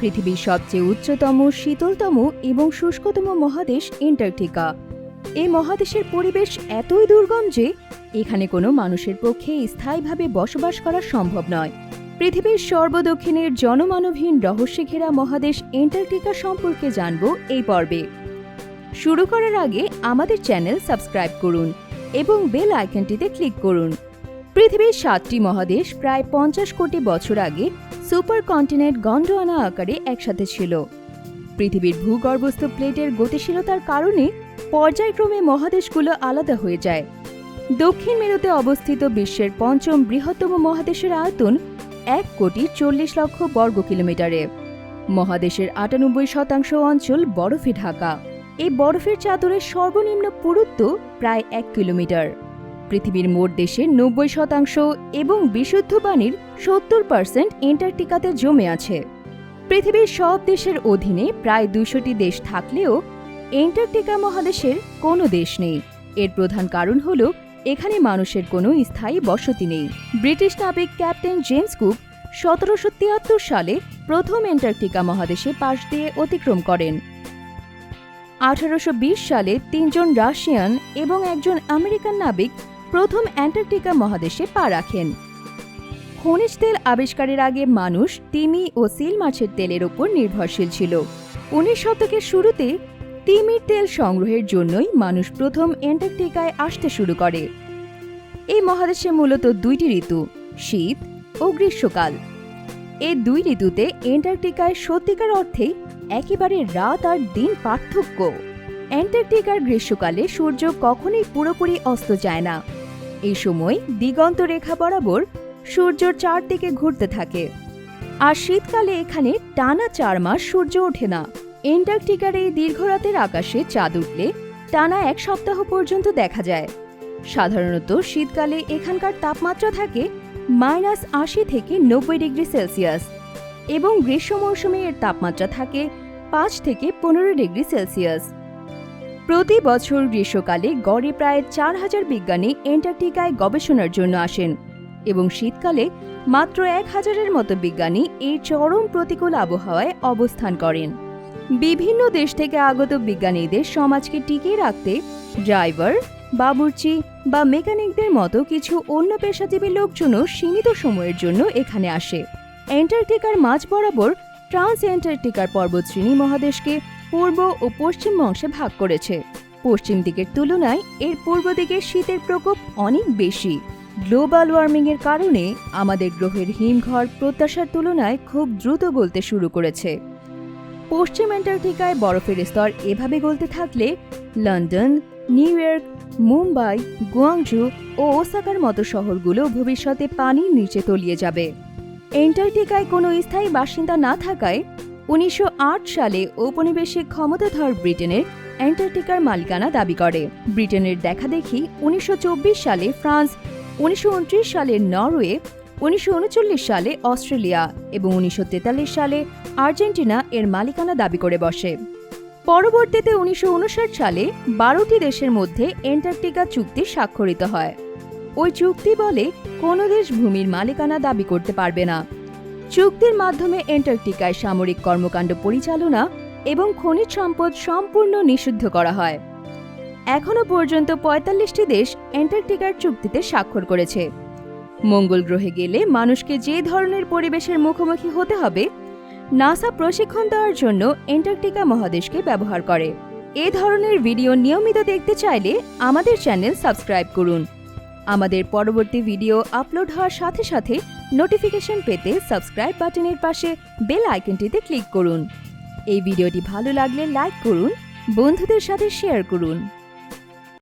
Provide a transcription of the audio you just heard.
পৃথিবীর সবচেয়ে উচ্চতম, শীতলতম এবং শুষ্কতম মহাদেশ এন্টার্কটিকা এই মহাদেশের পরিবেশ এতই দুর্গম যে এখানে কোনো মানুষের পক্ষে স্থায়ীভাবে বসবাস করা সম্ভব নয়। পৃথিবীর সর্বদক্ষিণের জনমানবহীন রহস্যে ঘেরা মহাদেশ এন্টার্কটিকা সম্পর্কে জানব এই পর্বে। শুরু করার আগে আমাদের চ্যানেল সাবস্ক্রাইব করুন এবং বেল আইকনটিতে ক্লিক করুন। পৃথিবীর সাতটি মহাদেশ প্রায় পঞ্চাশ কোটি বছর আগে সুপার কন্টিনেন্ট গন্ডোয়ানা আকারে একসাথে ছিল। পৃথিবীর ভূগর্ভস্থ প্লেটের গতিশীলতার কারণে পর্যায়ক্রমে মহাদেশগুলো আলাদা হয়ে যায়। দক্ষিণ মেরুতে অবস্থিত বিশ্বের পঞ্চম বৃহত্তম মহাদেশের আয়তন এক কোটি চল্লিশ লক্ষ বর্গ কিলোমিটারে। মহাদেশের আটানব্বই শতাংশ অঞ্চল বরফে ঢাকা। এই বরফের চাদরের সর্বনিম্ন পুরুত্ব প্রায় এক কিলোমিটার। পৃথিবীর মোট দেশের নব্বই শতাংশ এবং বিশুদ্ধ পানির সত্তর পার্সেন্ট এন্টার্কটিকাতে জমে আছে। পৃথিবীর সব দেশের অধীনে প্রায় দুশোটি দেশ থাকলেও এন্টার্কটিকা মহাদেশের কোনো দেশ নেই। এর প্রধান কারণ হল এখানে মানুষের কোনো স্থায়ী বসতি নেই। ব্রিটিশ নাবিক ক্যাপ্টেন জেমস কুক সতেরোশো তিয়াত্তর সালে প্রথম এন্টার্কটিকা মহাদেশে পাশ দিয়ে অতিক্রম করেন। আঠারোশ বিশ সালে তিনজন রাশিয়ান এবং একজন আমেরিকান নাবিক প্রথম অ্যান্টার্কটিকা মহাদেশে পা রাখেন। খনিজ তেল আবিষ্কারের আগে মানুষ তিমি ও সিল মাছের তেলের ওপর নির্ভরশীল ছিল। উনিশ শতকের শুরুতে তিমির তেল সংগ্রহের জন্যই মানুষ প্রথম অ্যান্টার্কটিকায় আসতে শুরু করে। এই মহাদেশে মূলত দুইটি ঋতু, শীত ও গ্রীষ্মকাল। এই দুই ঋতুতে অ্যান্টার্কটিকায় সত্যিকার অর্থেই একেবারে রাত আর দিন পার্থক্য। অ্যান্টার্কটিকার গ্রীষ্মকালে সূর্য কখনোই পুরোপুরি অস্ত যায় না। এই সময় দিগন্ত রেখা বরাবর সূর্যর চারদিকে ঘুরতে থাকে। আর শীতকালে এখানে টানা চার মাস সূর্য ওঠে না। এন্টার্কটিকার এই দীর্ঘরাতের আকাশে চাঁদ উঠলে টানা এক সপ্তাহ পর্যন্ত দেখা যায়। সাধারণত শীতকালে এখানকার তাপমাত্রা থাকে মাইনাস আশি থেকে নব্বই ডিগ্রি সেলসিয়াস এবং গ্রীষ্ম মৌসুমে এর তাপমাত্রা থাকে পাঁচ থেকে পনেরো ডিগ্রি সেলসিয়াস। প্রতি বছর গ্রীষ্মকালে গড়ে প্রায় চার হাজার বিজ্ঞানী এন্টার্কটিকায় গবেষণার জন্য আসেন এবং শীতকালে মাত্র এক হাজারের মতো বিজ্ঞানী এই চরম প্রতিকূল আবহাওয়ায় অবস্থান করেন। বিভিন্ন দেশ থেকে আগত বিজ্ঞানীদের সমাজকে টিকিয়ে রাখতে ড্রাইভার, বাবুর্চি বা মেকানিকদের মতো কিছু অন্য পেশাজীবী লোকজনও সীমিত সময়ের জন্য এখানে আসে। অ্যান্টার্কটিকার মাঝ বরাবর ট্রান্স অ্যান্টার্কটিকার পর্বতশ্রেণী মহাদেশকে পূর্ব ও পশ্চিম অংশে ভাগ করেছে। পশ্চিম দিকের তুলনায় এর পূর্ব দিকে শীতের প্রকোপ অনেক বেশি। গ্লোবাল ওয়ার্মিং এর কারণে আমাদের গ্রহের হিমঘর প্রত্যাশার তুলনায় খুব দ্রুত গলতে শুরু করেছে। পশ্চিম অ্যান্টার্কটিকায় বরফের স্তর এভাবে গলতে থাকলে London, new York, Mumbai Guangzhou ও ওসাকার মতো শহরগুলো ভবিষ্যতে পানির নিচে তলিয়ে যাবে। এন্টার্কটিকায় কোনো স্থায়ী বাসিন্দা না থাকায় উনিশশো আট সালে ঔপনিবেশিক ক্ষমতাধর ব্রিটেনের অ্যান্টার্কটিকার মালিকানা দাবি করে। ব্রিটেনের দেখাদেখি উনিশশো চব্বিশ সালে ফ্রান্স, উনিশশো ঊনত্রিশ সালে নরওয়ে, উনিশশো উনচল্লিশ সালে অস্ট্রেলিয়া এবং উনিশশো তেতাল্লিশ সালে আর্জেন্টিনা এর মালিকানা দাবি করে বসে। পরবর্তীতে উনিশশো উনষাট সালে বারোটি দেশের মধ্যে অ্যান্টার্কটিকা চুক্তি স্বাক্ষরিত হয়। ওই চুক্তি বলে কোনো দেশ ভূমির মালিকানা দাবি করতে পারবে না। চুক্তির মাধ্যমে অ্যান্টার্কটিকায় সামরিক কর্মকাণ্ড পরিচালনা এবং খনিজ সম্পদ সম্পূর্ণ নিষিদ্ধ করা হয়। এখনও পর্যন্ত পঁয়তাল্লিশটি দেশ অ্যান্টার্কটিকার চুক্তিতে স্বাক্ষর করেছে। মঙ্গল গ্রহে গেলে মানুষকে যে ধরনের পরিবেশের মুখোমুখি হতে হবে, নাসা প্রশিক্ষণ দেওয়ার জন্য অ্যান্টার্কটিকা মহাদেশকে ব্যবহার করে। এ ধরনের ভিডিও নিয়মিত দেখতে চাইলে আমাদের চ্যানেল সাবস্ক্রাইব করুন। আমাদের পরবর্তী ভিডিও আপলোড হওয়ার সাথে সাথে নোটিফিকেশন পেতে সাবস্ক্রাইব বাটনের পাশে বেল আইকনটিতে ক্লিক করুন। এই ভিডিওটি ভালো লাগলে লাইক করুন, বন্ধুদের সাথে শেয়ার করুন।